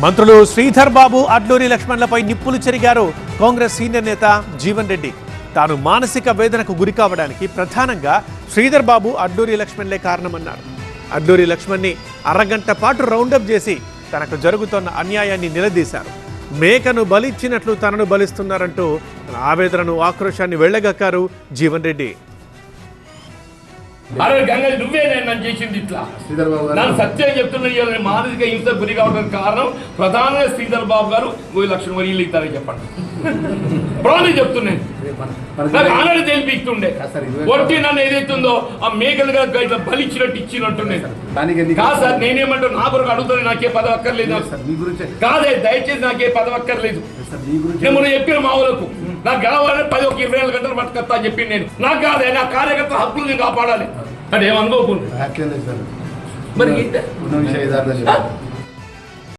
మంత్రులు శ్రీధర్ బాబు అడ్లూరి లక్ష్మణ్లపై నిప్పులు చెరిగారు కాంగ్రెస్ సీనియర్ నేత జీవన్ రెడ్డి. తాను మానసిక వేదనకు గురి కావడానికి ప్రధానంగా శ్రీధర్ బాబు అడ్లూరి లక్ష్మణ్లే కారణమన్నారు. అడ్లూరి లక్ష్మణ్ని అరగంట పాటు రౌండప్ చేసి తనకు జరుగుతున్న అన్యాయాన్ని నిలదీశారు. మేకను బలిచ్చినట్లు తనను బలిస్తున్నారంటూ ఆవేదనను ఆక్రోశాన్ని వెళ్ళగక్కారు జీవన్ రెడ్డి. అరే గంగ నువ్వే నేను నన్ను చేసింది ఇట్లా. శ్రీధర్ బాబు గారు. నన్ను సత్యం చెప్తున్నా నేను మానసిక హింస గురి కావడానికి కారణం ప్రధానంగా శ్రీధర్ బాబు గారు మూడు లక్షల మరి ఇల్లు ఇస్తారని చెప్పండి. ప్రాణం చెప్తున్నాను నాకు ఆల్రెడీ తెలిపిస్తుండే. ఒట్టి నన్ను ఏదైతుందో ఆ మేకలుగా ఇట్లా బలిచ్చినట్టు ఇచ్చినట్టుండే. కాదు సార్ నేనేమంటా నా కొరకు అడుగుతాను నాకే పదవి అక్కర్లేదు కాదే దయచేసి నాకే పదవి అక్కర్లేదు నేను మొన్న చెప్పిన మా ఊళ్ళకు నాకు గెలవాలని పది ఒక ఇరవై నాలుగు గంటలు పట్టుకొస్తా అని చెప్పి నేను. నాకు కాదే నా కార్యకర్త హక్కులు నేను కాపాడాలి అంటే ఏమనుకోకుండా మరి